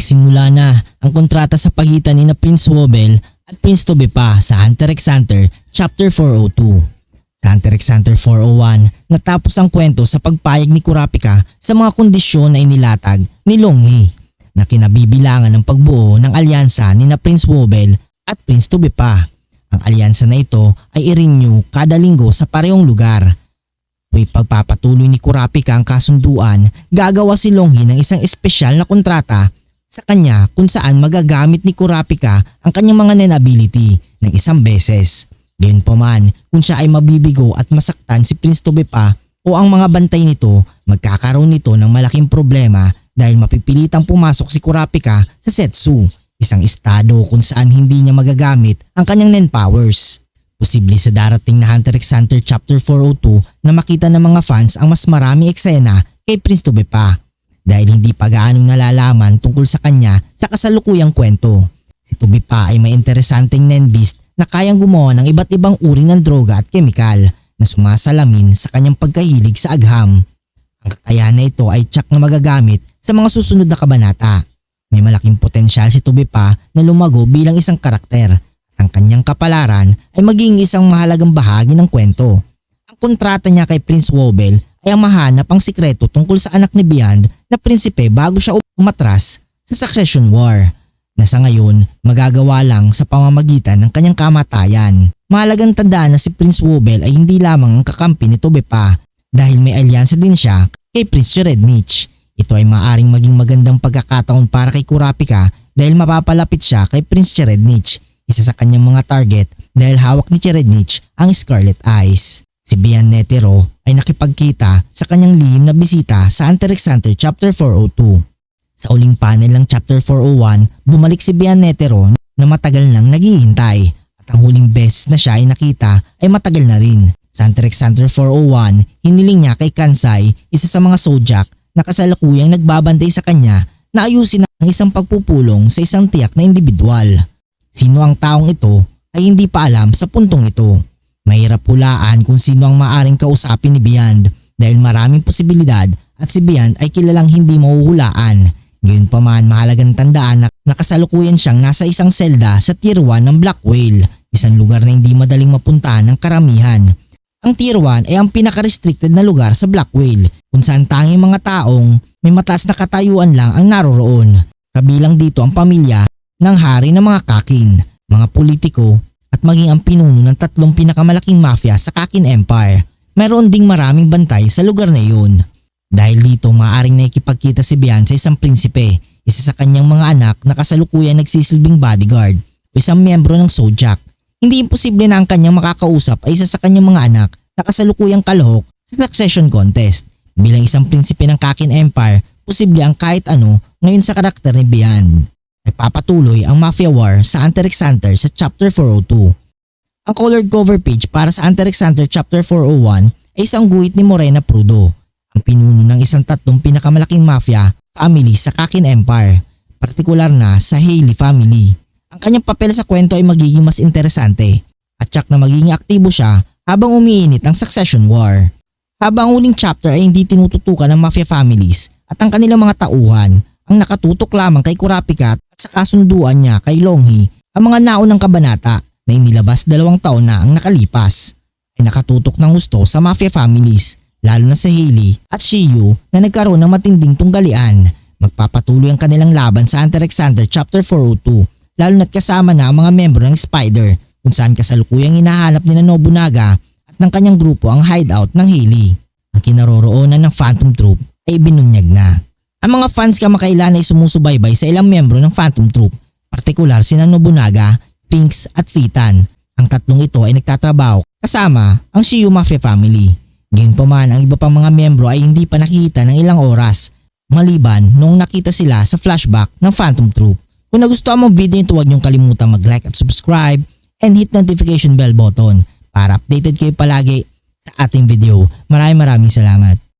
Nagsimula na ang kontrata sa pagitan ni na Prince Wobel at Prince Tobepa sa Hunter x Hunter Chapter 402. Sa Hunter x Hunter 401, natapos ang kwento sa pagpayag ni Kurapika sa mga kondisyon na inilatag ni Longhi na kinabibilangan ng pagbuo ng alyansa ni na Prince Wobel at Prince Tobepa. Ang alyansa na ito ay i-renew kada linggo sa parehong lugar. Tuwing pagpapatuloy ni Kurapika ang kasunduan, gagawa si Longhi ng isang espesyal na kontrata sa kanya kung saan magagamit ni Kurapika ang kanyang mga nen ability ng isang beses. Gayun pa man, kung siya ay mabibigo at masaktan si Prince Tobepa o ang mga bantay nito, magkakaroon nito ng malaking problema dahil mapipilitang pumasok si Kurapika sa Setsu, isang estado kung saan hindi niya magagamit ang kanyang nen powers. Posible sa darating na Hunter x Hunter Chapter 402 na makita ng mga fans ang mas maraming eksena kay Prince Tobepa dahil hindi pa gaanong nalalaman tungkol sa kanya sa kasalukuyang kwento. Si Tobepa ay may interesanteng nendist na kayang gumawa ng iba't ibang uri ng droga at kemikal na sumasalamin sa kanyang pagkahilig sa agham. Ang kakayahan na ito ay tsak na magagamit sa mga susunod na kabanata. May malaking potensyal si Tobepa na lumago bilang isang karakter ang kanyang kapalaran ay maging isang mahalagang bahagi ng kwento. Ang kontrata niya kay Prince Wobel ay ang mahanap ang sikreto tungkol sa anak ni Beyond na prinsipe bago siya umatras sa Succession War na sa ngayon magagawa lang sa pamamagitan ng kanyang kamatayan. Mahalagang tandaan na si Prince Wobel ay hindi lamang ang kakampi ni Tobepa dahil may alyansa din siya kay Prince Cherednich. Ito ay maaring maging magandang pagkakataon para kay Kurapika dahil mapapalapit siya kay Prince Cherednich isa sa kanyang mga target dahil hawak ni Cherednich ang Scarlet Eyes. Si Bian Netero ay nakipagkita sa kanyang lihim na bisita sa Hunter x Hunter Chapter 402. Sa uling panel ng Chapter 401, bumalik si Bian Netero na matagal nang naghihintay at ang huling beses na siya ay nakita ay matagal na rin. Sa Hunter x Hunter 401, hiniling niya kay Kansai, isa sa mga Sojak na kasalukuyang nagbabantay sa kanya na ayusin ang isang pagpupulong sa isang tiyak na individual. Sino ang taong ito ay hindi pa alam sa puntong ito. Mahirap hulaan kung sino ang maaring kausapin ni Beyond dahil maraming posibilidad at si Beyond ay kilalang hindi mahuhulaan. Gayun pa man mahalagang tandaan na nakasalukuyan siyang nasa isang selda sa Tier 1 ng Black Whale, isang lugar na hindi madaling mapuntahan ng karamihan. Ang Tier 1 ay ang pinaka-restricted na lugar sa Black Whale kung saan tanging mga taong may mataas na katayuan lang ang naroroon. Kabilang dito ang pamilya ng hari ng mga kakin, mga politiko at maging ang pinuno ng tatlong pinakamalaking mafia sa Kakin Empire. Mayroon ding maraming bantay sa lugar na iyon. Dahil dito maaaring nakikipagkita si Bian sa isang prinsipe, isa sa kanyang mga anak na kasalukuyan nagsisilbing bodyguard o isang miyembro ng Sojak. Hindi imposible na ang kanyang makakausap ay isa sa kanyang mga anak na kasalukuyang kalahok sa succession contest. Bilang isang prinsipe ng Kakin Empire, posible ang kahit ano ngayon sa karakter ni Bian. Nagpapatuloy ang Mafia War sa Hunter x Hunter sa Chapter 402. Ang colored cover page para sa Hunter x Hunter Chapter 401 ay isang guhit ni Morena Prudo, ang pinuno ng isang tatlong pinakamalaking mafia family sa Kakin Empire, partikular na sa Haley family. Ang kanyang papel sa kwento ay magiging mas interesante at tsak na magiging aktibo siya habang umiinit ang Succession War. Habang ang chapter ay hindi tinututukan ng mafia families at ang kanilang mga tauhan, ang nakatutok lamang kay Kurapika at sa kasunduan niya kay Longhi ang mga naunang kabanata na inilabas dalawang taon na ang nakalipas ay nakatutok ng gusto sa mafia families lalo na sa Haley at Shiyu na nagkaroon ng matinding tunggalian. Magpapatuloy ang kanilang laban sa Hunter Chapter 402 lalo na't kasama na ang mga membro ng Spider kung saan kasalukuyang hinahanap ni Nobunaga at ng kanyang grupo ang hideout ng Haley. Ang kinaroroonan ng Phantom Troop ay binunyag na. Ang mga fans kamakailan ay sumusubaybay sa ilang membro ng Phantom Troop, partikular sina Nobunaga, Pinks at Fitan. Ang tatlong ito ay nagtatrabaho kasama ang Shiyu Mafia family. Gayun pa man ang iba pang mga membro ay hindi pa nakita ng ilang oras maliban noong nakita sila sa flashback ng Phantom Troop. Kung nagustuhan mo video ito huwag niyong kalimutan mag-like at subscribe and hit notification bell button para updated kayo palagi sa ating video. Maraming maraming salamat.